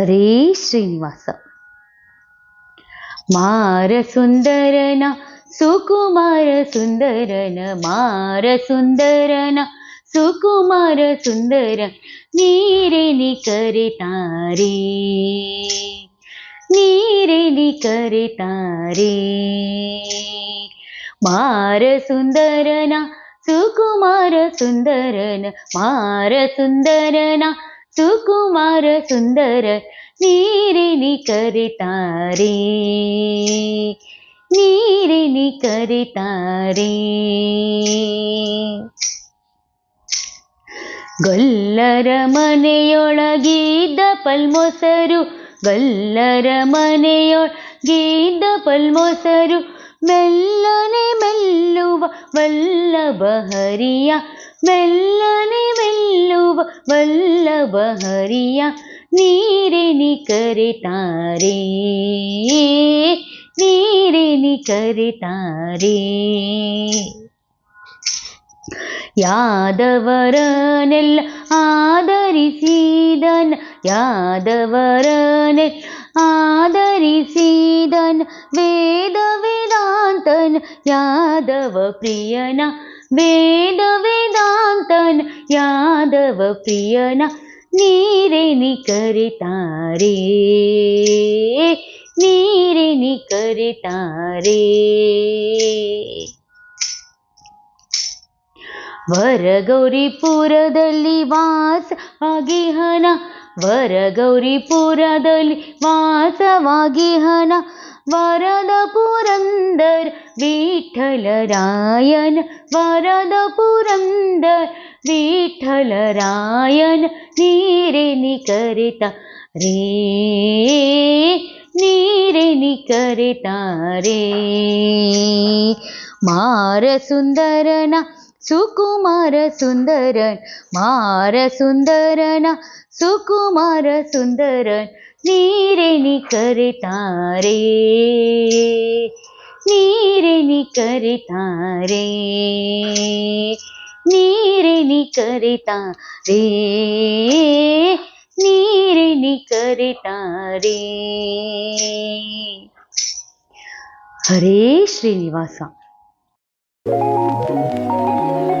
ഹരേ ശ്രീനിവാസ. മാരസുന്ദരന സുകുമാര സുന്ദരന മാരസുന്ദരന സുകുമാര സുന്ദര നീരനി കരുതാരേ നീരനി മാര സുന്ദരന സുകുമാര സുന്ദരന മാര സുന്ദരന ಸುಕುಮಾರ ಸುಂದರ ನೀರಿನಿ ಕರೆತಾರೆ. ನೀರಿನಿ ಕರೆತಾರೆ. ಗೊಲ್ಲರ ಮನೆಯೊಳಗಿದ್ದ ಪಲ್ಮೊಸರು, ಗೊಲ್ಲರ ಮನೆಯೊಳಗಿದ್ದ ಪಲ್ಮೊಸರು, ಮೆಲ್ಲನೆ ಮೆಲ್ಲುವ ವಲ್ಲಭ ಹರಿಯ ಮೆಲ್ಲನೆ ಮೆಲ್ಲುವ ವಲ್ಲಭ ಹರಿಯ ನೀರಿನಿ ಕರೆತಾರೆ ನೀರಿನಿ ಕರೆತಾರೆ ಯಾದವರನೆಲ್ಲ ಆದರಿಸಿದನ ಯಾದವರನೆ ಆದರಿಸಿದನ ವೇದ ವೇದಾಂತನ ಯಾದವ ಪ್ರಿಯನ വേദ വേദാന്തൻ യാദവ ಪ್ರಿಯನ ನೀರೇನಿ ಕರಿತಾರೆ ನೀರೇನಿ ಕರಿತಾರೆ ವರಗೌರಿಪುರದಲ್ಲಿ ವಾಸ ಆಗಿಹನ ವರಗೌರಿಪುರದಲ್ಲಿ ವಾಸವಾಗಿಹನ ವರದ ಪುರಂದರ್ ವಿಠಲರಾಯನ ವರದ ಪುರಂದರ್ ವಿಠಲರಾಯನ ನೀರೇನಿ ಕರೆತ ರೇ ನೀರೇನಿ ಕರೆತಾರೆ ಮಾರ ಸುಂದರನ சுகுமார சுந்தரன் மார சுந்தரனா சுகுமார சுந்தரன் நீரெனி கரித்தாரே நீரெனி கரித்தாரே நீரெனி கரித்தாரே நீரெனி கரித்தாரே ஹரே ஸ்ரீனிவாசா. Música